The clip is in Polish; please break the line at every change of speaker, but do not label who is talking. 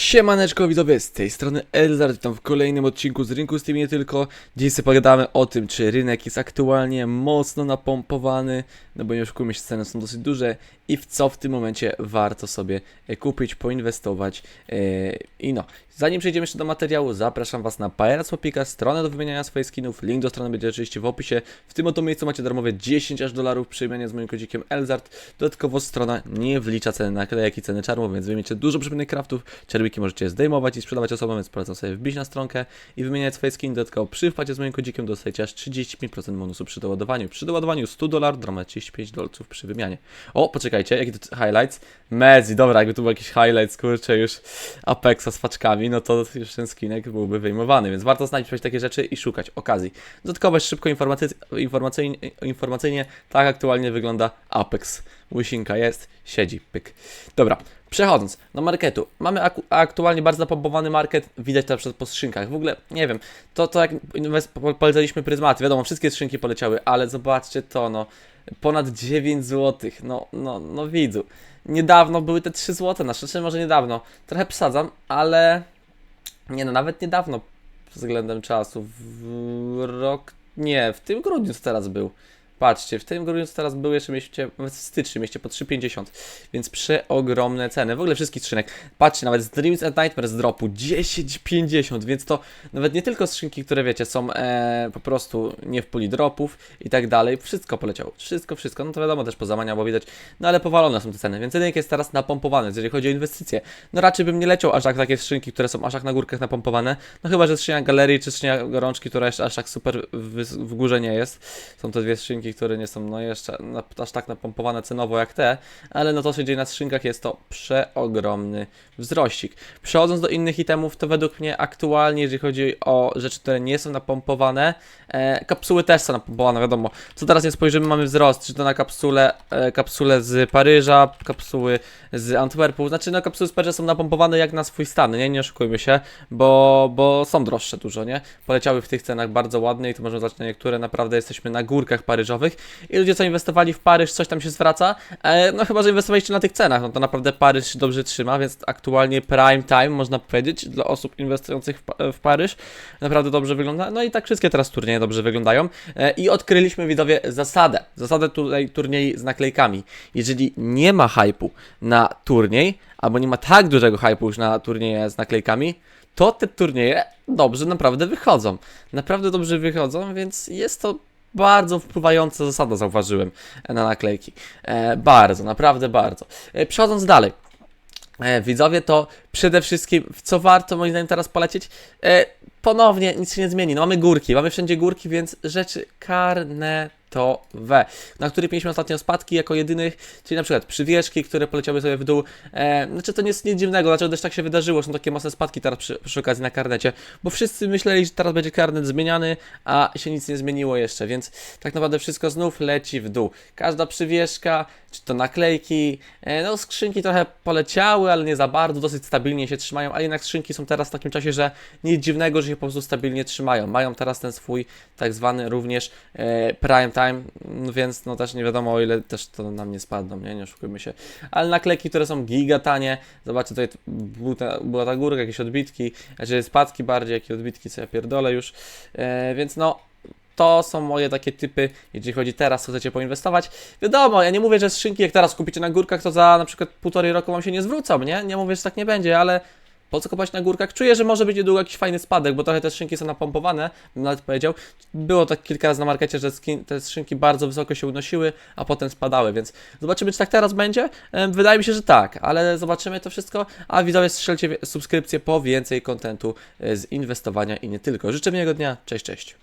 Siemaneczko widzowie, z tej strony Elzar, witam w kolejnym odcinku z Rynku i nie tylko. Dziś pogadamy o tym, czy rynek jest aktualnie mocno napompowany, no bo nie oszukujmy się, ceny są dosyć duże i w co w tym momencie warto sobie e, kupić, poinwestować e, i no. Zanim przejdziemy jeszcze do materiału, zapraszam Was na Pirates Łopika, stronę do wymieniania swoich skinów, link do strony będzie oczywiście w opisie. W tym oto miejscu macie darmowe 10 aż dolarów przy wymianie z moim kodzikiem Elzart. Dodatkowo strona nie wlicza ceny naklejek i ceny czarmów, więc wymienicie dużo przypomnień craftów, czerwiki możecie zdejmować i sprzedawać osobom, więc polecam sobie wbić na stronkę i wymieniać swoje skiny. Dodatkowo przy wpadzie z moim kodzikiem dostajecie aż 35% bonusu przy doładowaniu. Przy doładowaniu 100 dolarów, darmowe 35 dolców przy wymianie. O, poczekajcie, jakie to highlights? Mezi, dobra, jakby tu był jakiś highlights, kurczę, już Apexa z paczkami, no to już ten skinek byłby wyjmowany, więc warto znać takie rzeczy i szukać okazji. Dodatkowo szybko informacy- informacyjnie, informacyjnie, tak aktualnie wygląda Apex. Łysinka jest, siedzi, pyk. Dobra, przechodząc do marketu. Mamy aktualnie bardzo napompowany market, widać to po skrzynkach. W ogóle, nie wiem, to, to jak polecaliśmy pryzmaty, wiadomo, wszystkie skrzynki poleciały, ale zobaczcie to, no, ponad 9 zł, no, no, no widzu. Niedawno były te 3 zł, na szczęście może niedawno. Trochę przesadzam, ale nie no, nawet niedawno względem czasu. W rok. Nie, w tym grudniu teraz był. Patrzcie, w tym grudniu co teraz był, jeszcze mieliście w styczniu, mieliście po 3,50, więc przeogromne ceny. W ogóle wszystkich skrzynek. Patrzcie, nawet z Dreams and Nightmares dropu 10,50, więc to nawet nie tylko skrzynki, które wiecie, są e, po prostu nie w puli dropów i tak dalej. Wszystko poleciało. Wszystko, wszystko. No to wiadomo też pozamania, bo widać, no ale powalone są te ceny, więc rynek jest teraz napompowany, jeżeli chodzi o inwestycje. No raczej bym nie leciał aż tak takie skrzynki, które są aż tak na górkach napompowane. No chyba, że skrzynia galerii czy skrzynia gorączki, która jeszcze aż tak super w, w górze nie jest. Są to dwie skrzynki, które nie są no jeszcze na, aż tak napompowane cenowo jak te, ale no to się dzieje na skrzynkach jest to przeogromny wzrościk. Przechodząc do innych itemów, to według mnie aktualnie, jeżeli chodzi o rzeczy, które nie są napompowane, e, kapsuły też są napompowane, wiadomo. Co teraz nie spojrzymy, mamy wzrost, czy to na kapsule, e, kapsule z Paryża, kapsuły z Antwerpu, znaczy no kapsuły z Paryża są napompowane jak na swój stan, nie, nie oszukujmy się, bo, bo są droższe dużo, nie? Poleciały w tych cenach bardzo ładnie i to można zobaczyć na niektóre, naprawdę jesteśmy na górkach paryżowych i ludzie co inwestowali w Paryż, coś tam się zwraca, e, no chyba, że inwestowaliście na tych cenach, no to naprawdę Paryż dobrze trzyma, więc aktualnie prime time, można powiedzieć, dla osób inwestujących w, Pa- w Paryż, naprawdę dobrze wygląda, no i tak wszystkie teraz turnieje dobrze wyglądają. E, i odkryliśmy widzowie zasadę, zasadę tutaj turniej z naklejkami, jeżeli nie ma hypu na turniej, albo nie ma tak dużego hypu już na turnieje z naklejkami, to te turnieje dobrze naprawdę wychodzą. Naprawdę dobrze wychodzą, więc jest to bardzo wpływająca zasada, zauważyłem e, na naklejki. E, bardzo, naprawdę bardzo. E, przechodząc dalej. E, widzowie, to przede wszystkim, w co warto moim zdaniem teraz polecieć, e, ponownie nic się nie zmieni. No mamy górki, mamy wszędzie górki, więc rzeczy karnetowe, na których mieliśmy ostatnio spadki jako jedynych, czyli na przykład przywieszki, które poleciały sobie w dół. E, znaczy to nie jest nic dziwnego, dlaczego też tak się wydarzyło, są takie mocne spadki teraz przy, przy okazji na karnecie, bo wszyscy myśleli, że teraz będzie karnet zmieniany, a się nic nie zmieniło jeszcze, więc tak naprawdę wszystko znów leci w dół. Każda przywieszka, czy to naklejki, e, no skrzynki trochę poleciały, ale nie za bardzo, dosyć stabilnie się trzymają, ale jednak skrzynki są teraz w takim czasie, że nic dziwnego, że się po prostu stabilnie trzymają. Mają teraz ten swój tak zwany również e, prime time, więc no też nie wiadomo o ile też to nam nie spadną, nie, nie oszukujmy się. Ale naklejki, które są gigatanie, zobaczcie tutaj t- był ta, była ta górka, jakieś odbitki, znaczy spadki bardziej, jakie odbitki, co ja pierdolę już, e, więc no to są moje takie typy, jeżeli chodzi teraz, chcecie poinwestować. Wiadomo, ja nie mówię, że skrzynki jak teraz kupicie na górkach, to za na przykład półtorej roku wam się nie zwrócą, nie? Nie mówię, że tak nie będzie, ale po co kupować na górkach? Czuję, że może być niedługo jakiś fajny spadek, bo trochę te skrzynki są napompowane, bym nawet powiedział. Było tak kilka razy na markecie, że te skrzynki bardzo wysoko się unosiły, a potem spadały, więc zobaczymy, czy tak teraz będzie. Wydaje mi się, że tak, ale zobaczymy to wszystko. A widzowie, strzelcie subskrypcję po więcej kontentu e, z inwestowania i nie tylko. Życzę miłego dnia, cześć, cześć.